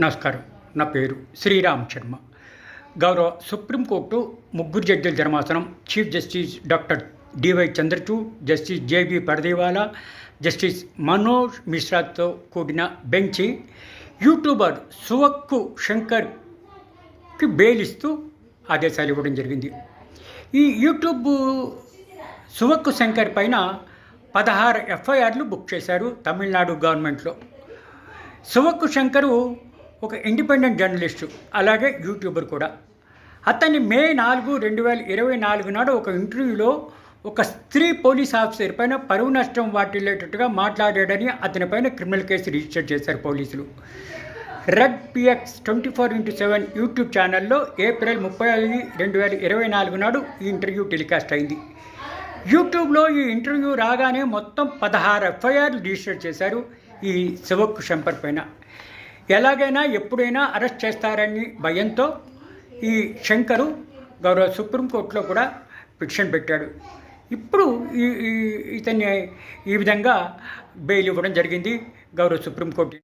నమస్కారం. నా పేరు శ్రీరామ్ శర్మ. గౌరవ సుప్రీంకోర్టు ముగ్గురు జడ్జిల ధర్మాసనం chief justice doctor DY Chandrachud justice JB Pardiwala justice Manoj మిశ్రాతో కూడిన బెంచి యూట్యూబర్ సువక్కు శంకర్కి బెయిల్ ఇస్తూ ఆదేశాలు ఇవ్వడం జరిగింది. ఈ యూట్యూబ్ సువక్కు శంకర్ పైన పదహారు ఎఫ్ఐఆర్లు బుక్ చేశారు తమిళనాడు గవర్నమెంట్లో. సువక్కు శంకరు ఒక ఇండిపెండెంట్ జర్నలిస్టు అలాగే యూట్యూబర్ కూడా. అతన్ని మే నాలుగు రెండు వేల ఇరవై నాలుగు నాడు ఒక ఇంటర్వ్యూలో ఒక స్త్రీ పోలీస్ ఆఫీసర్ పైన పరువు నష్టం వాటిల్లేటట్టుగా మాట్లాడాడని అతనిపైన క్రిమినల్ కేసు రిజిస్టర్ చేశారు పోలీసులు. Red pix twenty four into seven YouTube ఛానల్లో ఏప్రిల్ ముప్పై ఐదు రెండు వేల ఇరవై నాలుగు నాడు ఈ ఇంటర్వ్యూ టెలికాస్ట్ అయింది. యూట్యూబ్లో ఈ ఇంటర్వ్యూ రాగానే మొత్తం పదహారు ఎఫ్ఐఆర్లు రిజిస్టర్ చేశారు ఈ శివక్కు శంపర్ పైన. ఎలాగైనా ఎప్పుడైనా అరెస్ట్ చేస్తారని భయంతో ఈ శంకరు గౌరవ సుప్రీంకోర్టులో కూడా పిటిషన్ పెట్టాడు. ఇప్పుడు ఈ ఇతన్ని ఈ విధంగా బెయిల్ ఇవ్వడం జరిగింది గౌరవ సుప్రీంకోర్టు